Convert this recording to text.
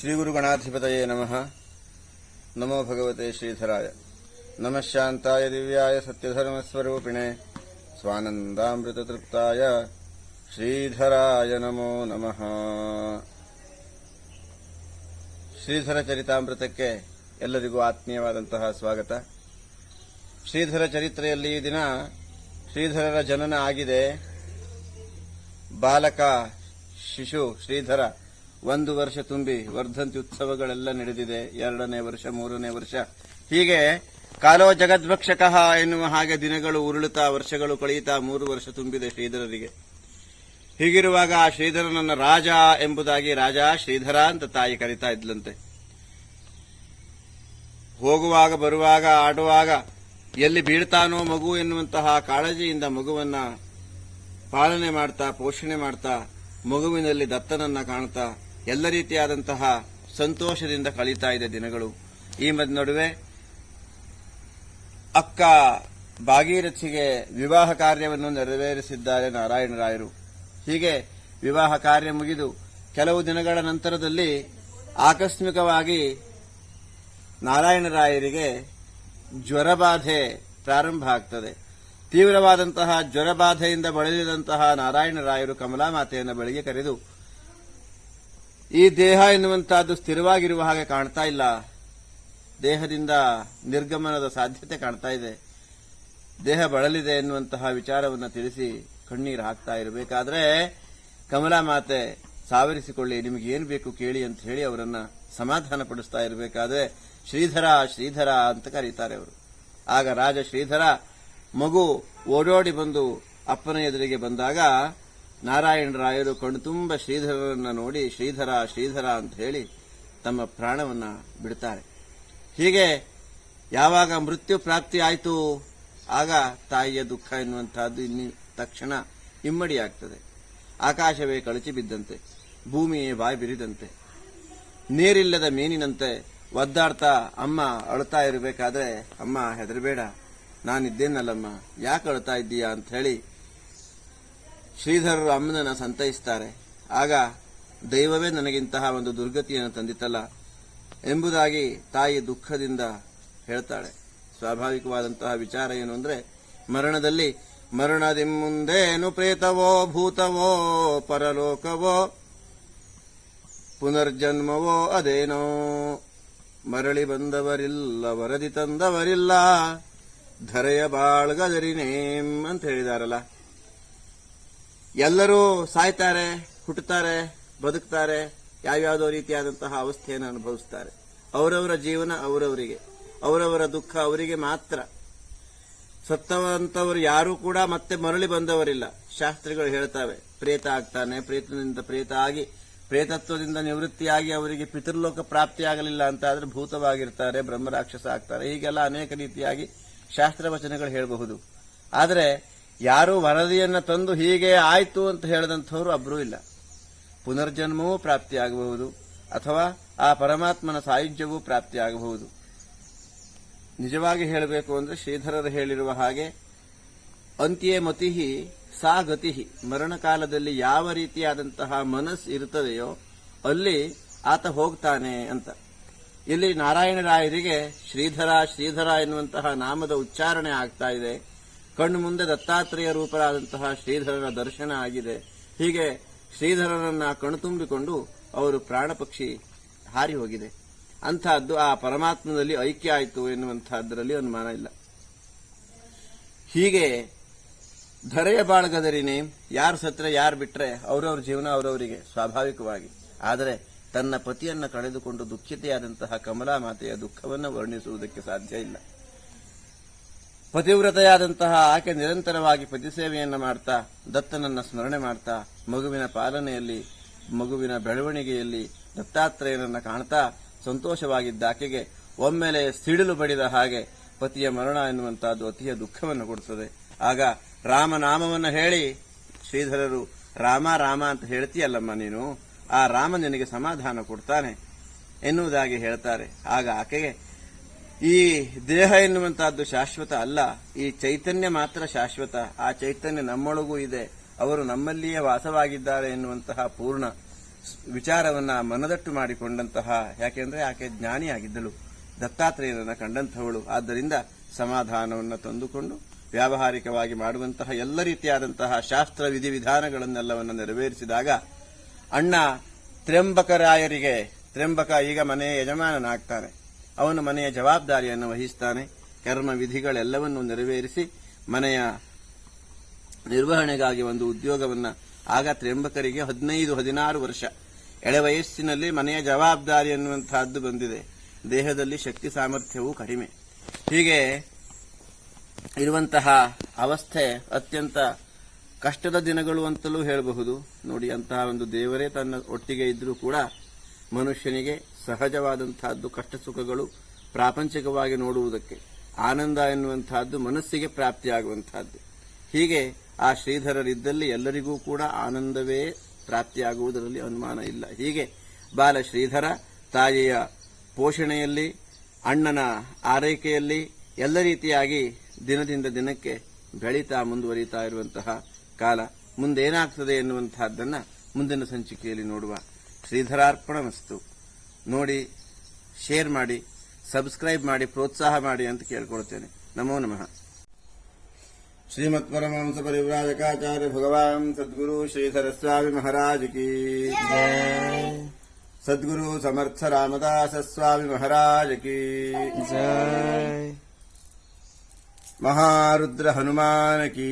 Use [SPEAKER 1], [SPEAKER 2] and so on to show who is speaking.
[SPEAKER 1] ಶ್ರೀ ಗುರುಗಣಾಧಿಪತಯೇ ನಮಃ ನಮೋ ಭಗವತೆ ಶ್ರೀಧರಾಯ ನಮಃ ಶಾಂತಾಯ ದಿವ್ಯಾಯ ಸತ್ಯಧರ್ಮಸ್ವರೂಪಿಣೆ ಸ್ವಾನಂದಾಮೃತತೃಪ್ತಾಯ ಶ್ರೀಧರಾಯ ನಮೋ ನಮಃ ಶ್ರೀಧರ ಚರಿತಾಮೃತಕ್ಕೆ ಎಲ್ಲರಿಗೂ ಆತ್ಮೀಯವಾದಂತಹ ಸ್ವಾಗತ. ಶ್ರೀಧರ ಚರಿತ್ರೆಯಲ್ಲಿ ಈ ದಿನ ಶ್ರೀಧರರ ಜನನ ಆಗಿದೆ. ಬಾಲಕ ಶಿಶು ಶ್ರೀಧರ ಒಂದು ವರ್ಷ ತುಂಬಿ ವರ್ಧಂತಿ ಉತ್ಸವಗಳೆಲ್ಲ ನಡೆದಿದೆ. ಎರಡನೇ ವರ್ಷ, ಮೂರನೇ ವರ್ಷ. ಹೀಗೆ ಕಾಲೋ ಜಗದ್ಭಕ್ಷಕ ಎನ್ನುವ ಹಾಗೆ ದಿನಗಳು ಉರುಳುತ್ತಾ, ವರ್ಷಗಳು ಕಳೆಯುತ್ತಾ, ಮೂರು ವರ್ಷ ತುಂಬಿದೆ ಶ್ರೀಧರರಿಗೆ. ಹೀಗಿರುವಾಗ ಆ ಶ್ರೀಧರನನ್ನ ರಾಜ ಎಂಬುದಾಗಿ ರಾಜ ಶ್ರೀಧರ ಅಂತ ತಾಯಿ ಕರಿತಾ ಇದ್ಲಂತೆ. ಹೋಗುವಾಗ, ಬರುವಾಗ, ಆಡುವಾಗ, ಎಲ್ಲಿ ಬೀಳ್ತಾನೋ ಮಗು ಎನ್ನುವಂತಹ ಕಾಳಜಿಯಿಂದ ಮಗುವನ್ನ ಪಾಲನೆ ಮಾಡ್ತಾ, ಪೋಷಣೆ ಮಾಡ್ತಾ, ಮಗುವಿನಲ್ಲಿ ದತ್ತನನ್ನ ಕಾಣ್ತಾ ಎಲ್ಲ ರೀತಿಯಾದಂತಹ ಸಂತೋಷದಿಂದ ಕಳೀತಾ ಇದೆ ದಿನಗಳು. ಈ ಮದ್ ನಡುವೆ ಅಕ್ಕ ಭಾಗೀರಥಿಗೆ ವಿವಾಹ ಕಾರ್ಯವನ್ನು ನೆರವೇರಿಸಿದ್ದಾರೆ ನಾರಾಯಣರಾಯರು ಹೀಗೆ ವಿವಾಹ ಕಾರ್ಯ ಮುಗಿದು ಕೆಲವು ದಿನಗಳ ನಂತರದಲ್ಲಿ ಆಕಸ್ಮಿಕವಾಗಿ ನಾರಾಯಣರಾಯರಿಗೆ ಜ್ವರ ಬಾಧೆ ಪ್ರಾರಂಭ ಆಗ್ತದೆ. ತೀವ್ರವಾದಂತಹ ಜ್ವರಬಾಧೆಯಿಂದ ಬಳಲಿದಂತಹ ನಾರಾಯಣರಾಯರು ಕಮಲಾ ಮಾತೆಯನ್ನು ಬಳಿಗೆ ಕರೆದು ಈ ದೇಹ ಎನ್ನುವಂತಹದ್ದು ಸ್ಥಿರವಾಗಿರುವ ಹಾಗೆ ಕಾಣ್ತಾ ಇಲ್ಲ. ದೇಹದಿಂದ ನಿರ್ಗಮನದ ಸಾಧ್ಯತೆ ಕಾಣ್ತಾ ಇದೆ. ದೇಹ ಬಳಲಿದೆ ಎನ್ನುವಂತಹ ವಿಚಾರವನ್ನು ತಿಳಿಸಿ ಕಣ್ಣೀರು ಹಾಕ್ತಾ ಇರಬೇಕಾದ್ರೆ ಕಮಲಾ ಮಾತೆ ಸಾವರಿಸಿಕೊಳ್ಳಿ, ನಿಮಗೆ ಏನು ಬೇಕು ಕೇಳಿ ಅಂತ ಹೇಳಿ ಅವರನ್ನ ಸಮಾಧಾನ ಪಡಿಸ್ತಾ ಇರಬೇಕಾದ್ರೆ ಶ್ರೀಧರ ಶ್ರೀಧರ ಅಂತ ಕರೀತಾರೆ ಅವರು. ಆಗ ರಾಜ ಶ್ರೀಧರ ಮಗು ಓಡೋಡಿ ಬಂದು ಅಪ್ಪನ ಎದುರಿಗೆ ಬಂದಾಗ ನಾರಾಯಣರಾಯರು ಕಣ್ತುಂಬ ಶ್ರೀಧರರನ್ನು ನೋಡಿ, ಶ್ರೀಧರ ಶ್ರೀಧರ ಅಂತ ಹೇಳಿ ತಮ್ಮ ಪ್ರಾಣವನ್ನು ಬಿಡ್ತಾರೆ. ಹೀಗೆ ಯಾವಾಗ ಮೃತ್ಯು ಪ್ರಾಪ್ತಿ ಆಯಿತು, ಆಗ ತಾಯಿಯ ದುಃಖ ಎನ್ನುವಂತಹದ್ದು ಇನ್ನು ತಕ್ಷಣ ಇಮ್ಮಡಿಯಾಗ್ತದೆ ಆಕಾಶವೇ ಕಳಚಿ ಬಿದ್ದಂತೆ, ಭೂಮಿಯೇ ಬಾಯಿ ಬಿರಿದಂತೆ. ನೀರಿಲ್ಲದ ಮೀನಿನಂತೆ ಒದ್ದಾಡ್ತಾ ಅಮ್ಮ ಅಳ್ತಾ ಇರಬೇಕಾದ್ರೆ, ಅಮ್ಮ, ಹೆದರಬೇಡ. ನಾನಿದ್ದೇನಲ್ಲಮ್ಮ? ಯಾಕೆ ಅಳ್ತಾ ಇದ್ದೀಯಾ? ಅಂತ ಹೇಳಿ ಶ್ರೀಧರರು ಅಮ್ಮನನ್ನ ಸಂತೈಸ್ತಾರೆ. ಆಗ ದೈವವೇ ನನಗಿಂತಹ ಒಂದು ದುರ್ಗತಿಯನ್ನು ತಂದಿತಲ್ಲ ಎಂಬುದಾಗಿ ತಾಯಿ ದುಃಖದಿಂದ ಹೇಳ್ತಾಳೆ. ಸ್ವಾಭಾವಿಕವಾದಂತಹ ವಿಚಾರ ಏನು ಅಂದರೆ, ಮರಣದಲ್ಲಿ ಮರಣದಿ ಮುಂದೇನು ಪ್ರೇತವೋ ಭೂತವೋ ಪರಲೋಕವೋ ಪುನರ್ಜನ್ಮವೋ ಅದೇನೋ, ಮರಳಿ ಬಂದವರಿಲ್ಲ, ವರದಿ ತಂದವರಿಲ್ಲ, ಧರೆಯ ಬಾಳ್ಗದರಿನೇಂ ಅಂತ ಹೇಳಿದಾರಲ್ಲ. ಎಲ್ಲರೂ ಸಾಯ್ತಾರೆ, ಹುಟ್ಟುತ್ತಾರೆ, ಬದುಕ್ತಾರೆ, ಯಾವ್ಯಾವುದೋ ರೀತಿಯಾದಂತಹ ಅವಸ್ಥೆಯನ್ನು ಅನುಭವಿಸ್ತಾರೆ. ಅವರವರ ಜೀವನ ಅವರವರಿಗೆ. ಅವರವರ ದುಃಖ ಅವರಿಗೆ ಮಾತ್ರ. ಸತ್ತವಂತವರು ಯಾರೂ ಕೂಡ ಮತ್ತೆ ಮರಳಿ ಬಂದವರಿಲ್ಲ. ಶಾಸ್ತ್ರಿಗಳು ಹೇಳ್ತಾವೆ, ಪ್ರೇತ ಆಗ್ತಾನೆ, ಪ್ರೇತದಿಂದ ಪ್ರೇತ ಆಗಿ, ಪ್ರೇತತ್ವದಿಂದ ನಿವೃತ್ತಿಯಾಗಿ ಅವರಿಗೆ ಪಿತೃಲೋಕ ಪ್ರಾಪ್ತಿಯಾಗಲಿಲ್ಲ ಅಂತ ಆದರೆ ಭೂತವಾಗಿರ್ತಾರೆ, ಬ್ರಹ್ಮರಾಕ್ಷಸ ಆಗ್ತಾರೆ, ಹೀಗೆಲ್ಲ ಅನೇಕ ರೀತಿಯಾಗಿ ಶಾಸ್ತ್ರ ವಚನಗಳು ಹೇಳಬಹುದು. ಆದರೆ ಯಾರು ವರದಿಯನ್ನ ತಂದು ಹೀಗೆ ಆಯ್ತು ಅಂತ ಹೇಳಿದಂಥವರು ಒಬ್ಬರೂ ಇಲ್ಲ. ಪುನರ್ಜನ್ಮವೂ ಪ್ರಾಪ್ತಿಯಾಗಬಹುದು, ಅಥವಾ ಆ ಪರಮಾತ್ಮನ ಸಾಯುಜ್ಯವೂ ಪ್ರಾಪ್ತಿಯಾಗಬಹುದು. ನಿಜವಾಗಿ ಹೇಳಬೇಕು ಅಂದ್ರೆ ಶ್ರೀಧರರು ಹೇಳಿರುವ ಹಾಗೆ, ಅಂತ್ಯೇ ಮತಿಹಿ ಸಾ ಗತಿಹಿ. ಮರಣ ಕಾಲದಲ್ಲಿ ಯಾವ ರೀತಿಯಾದಂತಹ ಮನಸ್ಸು ಇರುತ್ತದೆಯೋ ಅಲ್ಲಿ ಆತ ಹೋಗ್ತಾನೆ ಅಂತ. ಇಲ್ಲಿ ನಾರಾಯಣರಾಯರಿಗೆ ಶ್ರೀಧರ ಶ್ರೀಧರ ಎನ್ನುವಂತಹ ನಾಮದ ಉಚ್ಚಾರಣೆ ಆಗ್ತಾ ಇದೆ. ಕಣ್ಣು ಮುಂದೆ ದತ್ತಾತ್ರೇಯ ರೂಪರಾದಂತಹ ಶ್ರೀಧರರ ದರ್ಶನ ಆಗಿದೆ. ಹೀಗೆ ಶ್ರೀಧರರನ್ನ ಕಣ್ತುಂಬಿಕೊಂಡು ಅವರು ಪ್ರಾಣ ಪಕ್ಷಿ ಹಾರಿ ಹೋಗಿದೆ. ಅಂತಹದ್ದು ಆ ಪರಮಾತ್ಮನಲ್ಲಿ ಐಕ್ಯ ಆಯಿತು ಎನ್ನುವಂತಹದ್ದರಲ್ಲಿ ಅನುಮಾನ ಇಲ್ಲ. ಹೀಗೆ ಧರೆಯ ಬಾಳ್ಗದರಿನೇ ಯಾರು ಸತ್ರೆ ಯಾರು ಬಿಟ್ರೆ ಅವರವ್ರ ಜೀವನ ಅವರವರಿಗೆ ಸ್ವಾಭಾವಿಕವಾಗಿ. ಆದರೆ ತನ್ನ ಪತಿಯನ್ನ ಕಳೆದುಕೊಂಡು ದುಃಖಿತೆಯಾದಂತಹ ಕಮಲಾ ಮಾತೆಯ ದುಃಖವನ್ನು ವರ್ಣಿಸುವುದಕ್ಕೆ ಸಾಧ್ಯ ಇಲ್ಲ. ಪತಿವ್ರತೆಯಾದಂತಹ ಆಕೆ ನಿರಂತರವಾಗಿ ಪತಿಸೇವೆಯನ್ನ ಮಾಡ್ತಾ, ದತ್ತನನ್ನು ಸ್ಮರಣೆ ಮಾಡ್ತಾ, ಮಗುವಿನ ಪಾಲನೆಯಲ್ಲಿ, ಮಗುವಿನ ಬೆಳವಣಿಗೆಯಲ್ಲಿ ದತ್ತಾತ್ರೇಯನನ್ನ ಕಾಣ್ತಾ ಸಂತೋಷವಾಗಿದ್ದ ಆಕೆಗೆ ಒಮ್ಮೆಲೆ ಸಿಡಿಲು ಬಡಿದ ಹಾಗೆ ಪತಿಯ ಮರಣ ಎನ್ನುವಂತಹದ್ದು ಅತಿಯ ದುಃಖವನ್ನು ಕೊಡುತ್ತದೆ ಆಗ ರಾಮನಾಮವನ್ನು ಹೇಳಿ, ಶ್ರೀಧರರು, ರಾಮ ರಾಮ ಅಂತ ಹೇಳ್ತೀಯಲ್ಲಮ್ಮ ನೀನು? ಆ ರಾಮ ನಿನಗೆ ಸಮಾಧಾನ ಕೊಡ್ತಾನೆ ಎನ್ನುವುದಾಗಿ ಹೇಳ್ತಾರೆ. ಆಗ ಆಕೆಗೆ ಈ ದೇಹ ಎನ್ನುವಂತಹದ್ದು ಶಾಶ್ವತ ಅಲ್ಲ. ಈ ಚೈತನ್ಯ ಮಾತ್ರ ಶಾಶ್ವತ. ಆ ಚೈತನ್ಯ ನಮ್ಮೊಳಗೂ ಇದೆ. ಅವರು ನಮ್ಮಲ್ಲಿಯೇ ವಾಸವಾಗಿದ್ದಾರೆ ಎನ್ನುವಂತಹ ಪೂರ್ಣ ವಿಚಾರವನ್ನ ಮನದಟ್ಟು ಮಾಡಿಕೊಂಡಂತಹ, ಯಾಕೆಂದ್ರೆ ಆಕೆ ಜ್ಞಾನಿಯಾಗಿದ್ದಳು. ದತ್ತಾತ್ರೇಯನನ್ನು ಕಂಡಂತಹವಳು ಆದ್ದರಿಂದ ಸಮಾಧಾನವನ್ನು ತಂದುಕೊಂಡು ವ್ಯಾವಹಾರಿಕವಾಗಿ ಮಾಡುವಂತಹ ಎಲ್ಲ ರೀತಿಯಾದಂತಹ ಶಾಸ್ತ್ರ ವಿಧಿವಿಧಾನಗಳನ್ನೆಲ್ಲವನ್ನು ನೆರವೇರಿಸಿದಾಗ ಅಣ್ಣ ತ್ರ್ಯಂಬಕರಾಯರಿಗೆ, ತ್ರ್ಯಂಬಕ ಈಗ ಮನೆಯ ಯಜಮಾನನಾಗ್ತಾನೆ. ಅವನು ಮನೆಯ ಜವಾಬ್ದಾರಿಯನ್ನು ವಹಿಸ್ತಾನೆ ಕರ್ಮ ವಿಧಿಗಳೆಲ್ಲವನ್ನು ನೆರವೇರಿಸಿ ಮನೆಯ ನಿರ್ವಹಣೆಗಾಗಿ ಒಂದು ಉದ್ಯೋಗವನ್ನು ಆಗ ತ್ರ್ಯಂಬಕರಿಗೆ ಹದಿನೈದು, ಹದಿನಾರು ವರ್ಷ. ಎಳೆ ವಯಸ್ಸಿನಲ್ಲಿ ಮನೆಯ ಜವಾಬ್ದಾರಿ ಎನ್ನುವಂತಹದ್ದು ಬಂದಿದೆ. ದೇಹದಲ್ಲಿ ಶಕ್ತಿ ಸಾಮರ್ಥ್ಯವೂ ಕಡಿಮೆ. ಹೀಗೆ ಇರುವಂತಹ ಅವಸ್ಥೆ ಅತ್ಯಂತ ಕಷ್ಟದ ದಿನಗಳು ಅಂತಲೂ ಹೇಳಬಹುದು. ನೋಡಿ, ಅಂತಹ ಒಂದು ದೇವರೇ ತನ್ನ ಒಟ್ಟಿಗೆ ಇದ್ದರೂ ಕೂಡ ಮನುಷ್ಯನಿಗೆ ಸಹಜವಾದಂತಹದ್ದು ಕಷ್ಟ ಸುಖಗಳು ಪ್ರಾಪಂಚಿಕವಾಗಿ ನೋಡುವುದಕ್ಕೆ ಆನಂದ ಎನ್ನುವಂತಹದ್ದು ಮನಸ್ಸಿಗೆ ಪ್ರಾಪ್ತಿಯಾಗುವಂತಹದ್ದು ಹೀಗೆ ಆ ಶ್ರೀಧರರಿದ್ದಲ್ಲಿ ಎಲ್ಲರಿಗೂ ಕೂಡ ಆನಂದವೇ ಪ್ರಾಪ್ತಿಯಾಗುವುದರಲ್ಲಿ ಅನುಮಾನ ಇಲ್ಲ. ಹೀಗೆ ಬಾಲ ಶ್ರೀಧರ ತಾಯಿಯ ಪೋಷಣೆಯಲ್ಲಿ, ಅಣ್ಣನ ಆರೈಕೆಯಲ್ಲಿ ಎಲ್ಲ ರೀತಿಯಾಗಿ ದಿನದಿಂದ ದಿನಕ್ಕೆ ಬೆಳೀತಾ ಮುಂದುವರಿತಾ ಇರುವಂತಹ ಕಾಲ ಮುಂದೇನಾಗ್ತದೆ ಎನ್ನುವಂತಹದ್ದನ್ನು ಮುಂದಿನ ಸಂಚಿಕೆಯಲ್ಲಿ ನೋಡುವ ಶ್ರೀಧರಾರ್ಪಣ ಮಸ್ತು ನೋಡಿ ಶೇರ್ ಮಾಡಿ ಸಬ್ಸ್ಕ್ರೈಬ್ ಮಾಡಿ, ಪ್ರೋತ್ಸಾಹ ಮಾಡಿ ಅಂತ ಕೇಳ್ಕೊಳ್ತೇನೆ. ನಮೋ ನಮಃ. ಶ್ರೀಮತ್ ಪರಮಹಂಸ ಪರಿವ್ರಾಜಕಾಚಾರ್ಯ ಭಗವಾನ್ ಸದ್ಗುರು ಶ್ರೀ ಸರಸ್ವಾಮಿ ಮಹಾರಾಜ್ ಕಿ ಸದ್ಗುರು ಸಮರ್ಥ ರಾಮದಾಸ ಸ್ವಾಮಿ ಮಹಾರಾಜ್ ಕಿ ಮಹಾರುದ್ರ ಹನುಮಾನ
[SPEAKER 2] ಕಿ